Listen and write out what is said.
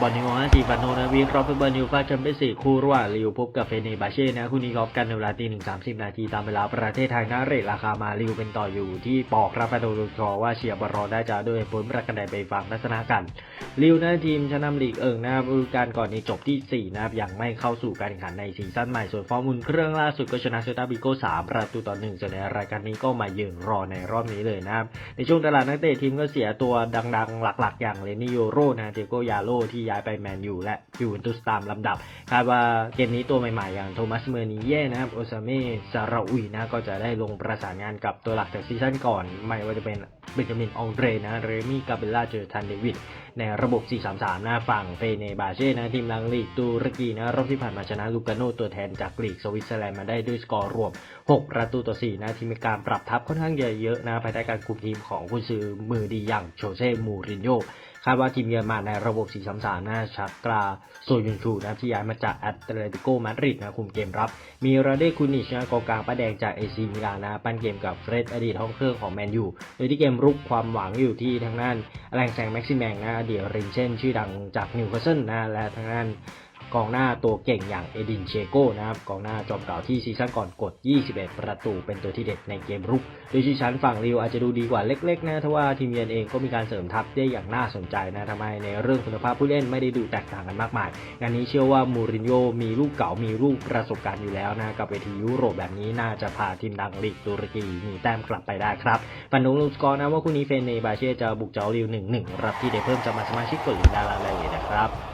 บอลนิวฮะทีฟันโนนะวีครอฟฟุตบอลนิวฟาแชมเปี้ยนส์ลีกคู่ระหว่างลิวพูลกับเฟเนบาเช่นะคู่นี้กอล์ฟกันในเวลาตีหนึ่งสามสิบนาทีตามเวลาประเทศไทยนะเรทราคามาลิวเป็นต่ออยู่ที่ปอกรับประตูลูกอว่าเชียร์บอลรอได้จะด้วยผลประกันใดไปฟังทัศนะกันลิวนะทีมชนะลีกเอิงนะครับฤดูกาลก่อนนี้จบที่สี่นะครับยังไม่เข้าสู่การแข่งขันในซีซั่นใหม่ส่วนฟอร์มอุ่นเครื่องล่าสุดก็ชนะเซตาบิโก้สามประตูต่อหนึ่งส่วนในรายการนี้ก็มายืนรอในรอบนี้เลยนะครับในช่วงตลาดนักเตะทีมก็เสียตัวดังๆ หลัก ๆ อย่างเลนิโยโรนะเตโกยาโลที่ย้ายไปแมนยูและยูเวนตุสตามลำดับคาดว่าเกมนี้ตัวใหม่ๆ อย่างโทมัสเมอร์นีเย่นะครับโอซาเมซาราอุยนะก็จะได้ลงประสานงานกับตัวหลักจากซีซั่นก่อน ไม่ว่าจะเป็นเบนจามินองเดรนะเรมี่กาเบล่าเจอทันเดวิด ในระบบ 4-3-3 หนะฝั่งเฟเนบาเช่นะทีมลังลีกตุรกีนะรอบที่ผ่านมาชนะลูกาโนตัวแทนจากลีกสวิตเซอร์แลนด์มาได้ด้วยสกอร์รวม 6 ประตูต่อ 4 นะที่มีการปรับทัพค่อนข้างเยอะๆนะภายใต้การคุมทีมของกุนซือมือดีอย่างโชเซ่มูรินโญ่คาดว่าทีมเยือนมาในระบบ 4-3-3 หนะชักกราโซยุนชูนะที่ย้ายมาจากแอตเลติโกมาดริดนะคุมเกมรับ มีราเดคูนิชนะกองกลางป้าแดงจากเอซีมิลานนะปั้นเกมกับเฟรดอดีตห้องเครื่องของแมนยูโดยที่เกมรุกความหวังอยู่ที่ทางด้านแรงแซงแม็กซิแมงนะอเดียรินเช่น ชื่อดังจากนิวคาสเซิลนะและทางด้าน กองหน้าตัวเก่งอย่างเอดินเชโก้นะครับกองหน้าจอมเก่าที่ซีซั่นก่อนกด 21 ประตูเป็นตัวที่เด็ดในเกมรุกโดยชื่อชั้นฝั่งริวอาจจะดูดีกว่าเล็กๆนะทว่าทีมเยือนเองก็มีการเสริมทัพได้อย่างน่าสนใจนะทำไมในเรื่องคุณภาพผู้เล่นไม่ได้ดูแตกต่างกันมากมายงานนี้เชื่อว่ามูรินโญ่มีลูกเก่ามีลูกประสบการณ์อยู่แล้วนะกับเวทียุโรปแบบนี้น่าจะพาทีมดังลีกตุรกีหนีแต้มกลับไปได้ครับปันนุงลูกสกอร์นะว่าคู่นี้เฟนเนบาเช่จะบุกเจ้าริว1-1รับที่ได้เพิ่มจะมาสมาชิกกลิงก์ดาราเลยนะครับ